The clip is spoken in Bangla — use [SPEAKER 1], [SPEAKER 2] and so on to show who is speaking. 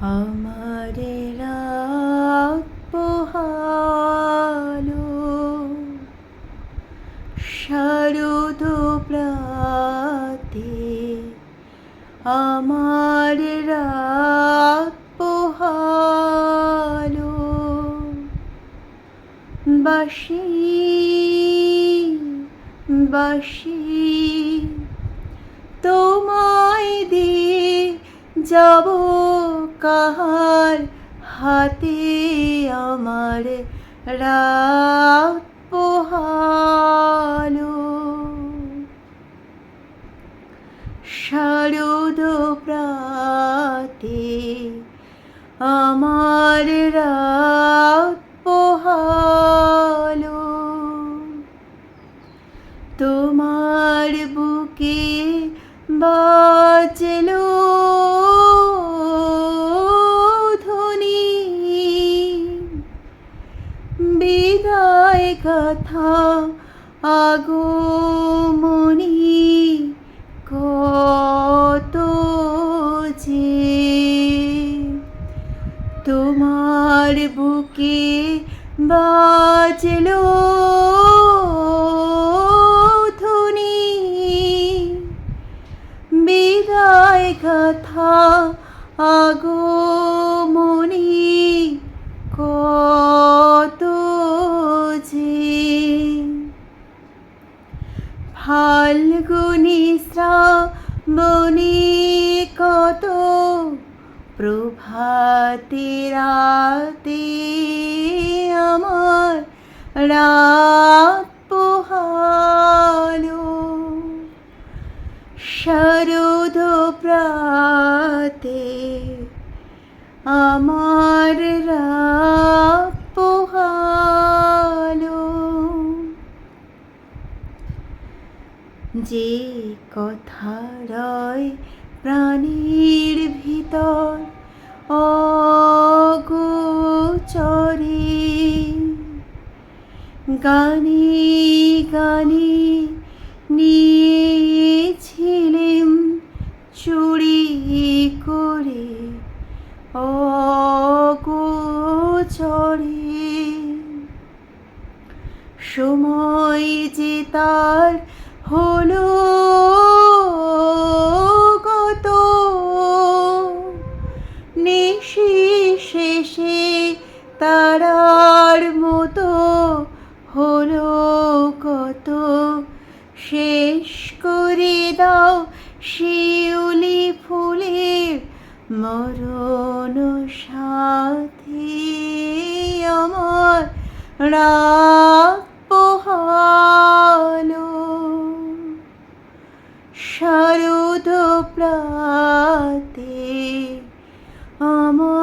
[SPEAKER 1] আমার রাত পোহালো শারদ প্রাতে আমার রাত পোহালো বাসি বাসি তোমায় দিয়ে যাব। কাহার হাতে আমার রাত পোহালো? শারদ প্রাতে আমার রাত পোহালো। তোমার বুকে বাজলো বিদায় কথা আগমনি কত যে তোমার বুকে বাজলো ধ্বনি। বিদায় কথা আগমনি ফাল্গুনি শ্রাবণী কত প্রভাতে রাতে আমার রাত পোহালো। শারদ প্রাতে আমার রাত পোহালো। যে কথা রয় প্রাণীর ভিতর অগোচরে গানে গানে নিয়েছিলেম চুরি করে অগোচরে। সময় যে তার হলো কত নিশি শেষে তারার মতো হলো কত? শেষ করে দাও শিউলি ফুলের মরণ সাথে আমার রাত পোহালো শারদ প্রাতে আমার